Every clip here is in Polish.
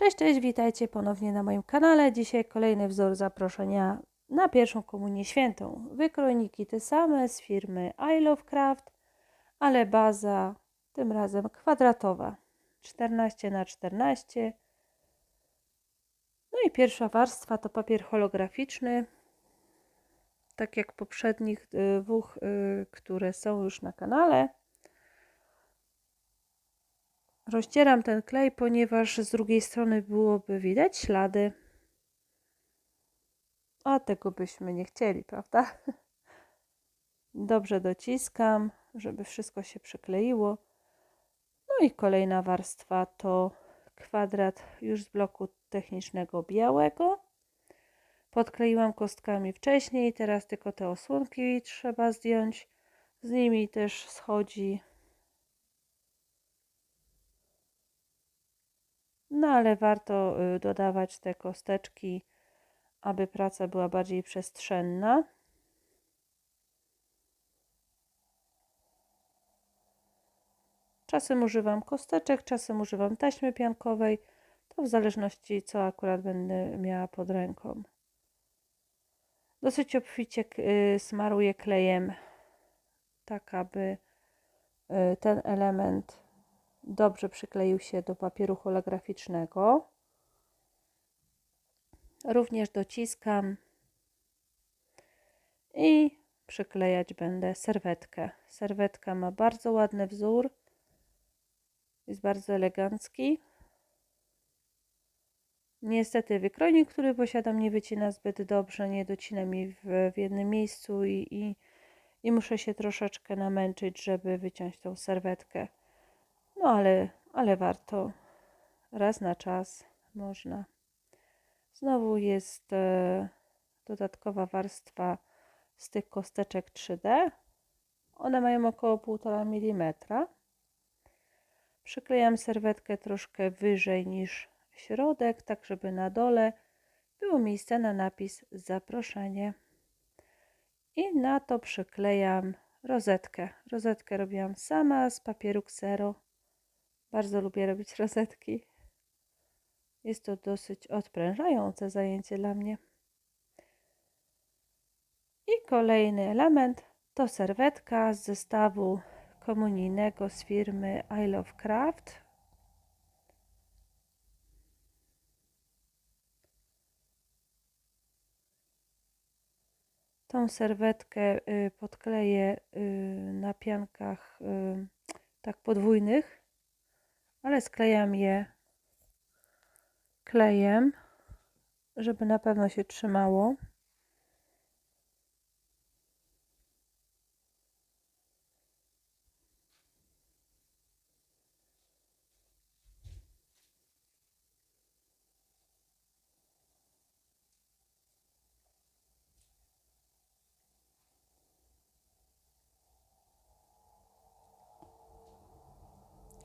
Cześć, cześć, witajcie ponownie na moim kanale. Dzisiaj kolejny wzór zaproszenia na pierwszą komunię świętą. Wykrojniki te same z firmy I Love Craft, ale baza tym razem kwadratowa. 14 na 14 No i pierwsza warstwa to papier holograficzny. Tak jak poprzednich y, dwóch, y, które są już na kanale. Rozcieram ten klej, ponieważ z drugiej strony byłoby widać ślady. A tego byśmy nie chcieli, prawda? Dobrze dociskam, żeby wszystko się przykleiło. No i kolejna warstwa to kwadrat już z bloku technicznego białego. Podkleiłam kostkami wcześniej, teraz tylko te osłonki trzeba zdjąć. Z nimi też schodzi No ale warto y, dodawać te kosteczki, aby praca była bardziej przestrzenna. Czasem używam kosteczek, czasem używam taśmy piankowej. To w zależności co akurat będę miała pod ręką. Dosyć obficie y, smaruję klejem, tak aby y, ten element dobrze przykleił się do papieru holograficznego. Również dociskam i przyklejać będę serwetkę. Serwetka ma bardzo ładny wzór, jest bardzo elegancki. Niestety wykrojnik, który posiadam, nie wycina zbyt dobrze, nie docina mi w, w jednym miejscu i, i, i muszę się troszeczkę namęczyć, żeby wyciąć tą serwetkę. No ale, ale warto. Raz na czas można. Znowu jest e, dodatkowa warstwa z tych kosteczek 3D. One mają około 1,5 mm. Przyklejam serwetkę troszkę wyżej niż środek, tak żeby na dole było miejsce na napis zaproszenie. I na to przyklejam rozetkę. Rozetkę robiłam sama z papieru Xero. Bardzo lubię robić rozetki. Jest to dosyć odprężające zajęcie dla mnie. I kolejny element to serwetka z zestawu komunijnego z firmy I Love Craft. Tą serwetkę y, podkleję y, na piankach y, tak podwójnych ale sklejam je klejem, żeby na pewno się trzymało.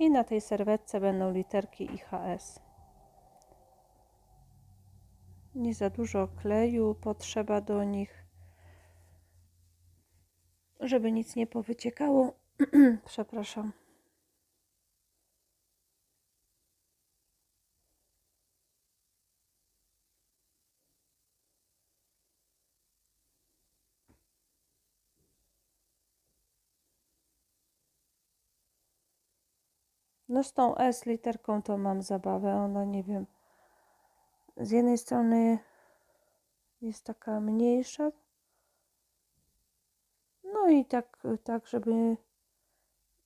I na tej serwetce będą literki IHS. Nie za dużo kleju potrzeba do nich, żeby nic nie powyciekało. Przepraszam. No z tą S literką to mam zabawę. Ona nie wiem. Z jednej strony jest taka mniejsza. No i tak, tak żeby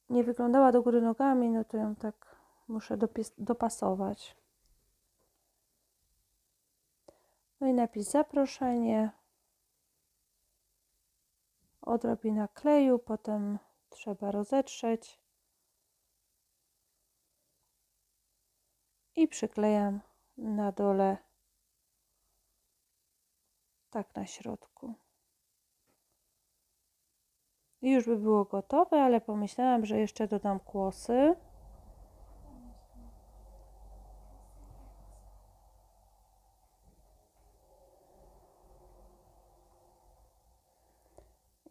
nie wyglądała do góry nogami, no to ją tak muszę dopasować. No i napis zaproszenie. Odrobina kleju, potem trzeba rozetrzeć. I przyklejam na dole tak na środku. I już by było gotowe, ale pomyślałam, że jeszcze dodam kłosy.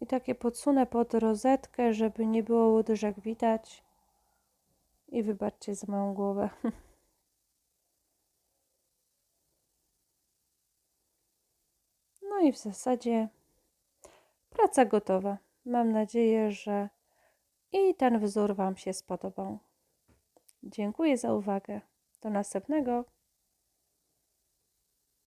I takie podsunę pod rozetkę, żeby nie było łodyżek widać. I wybaczcie za moją głowę. i w zasadzie praca gotowa. Mam nadzieję, że i ten wzór Wam się spodobał. Dziękuję za uwagę. Do następnego.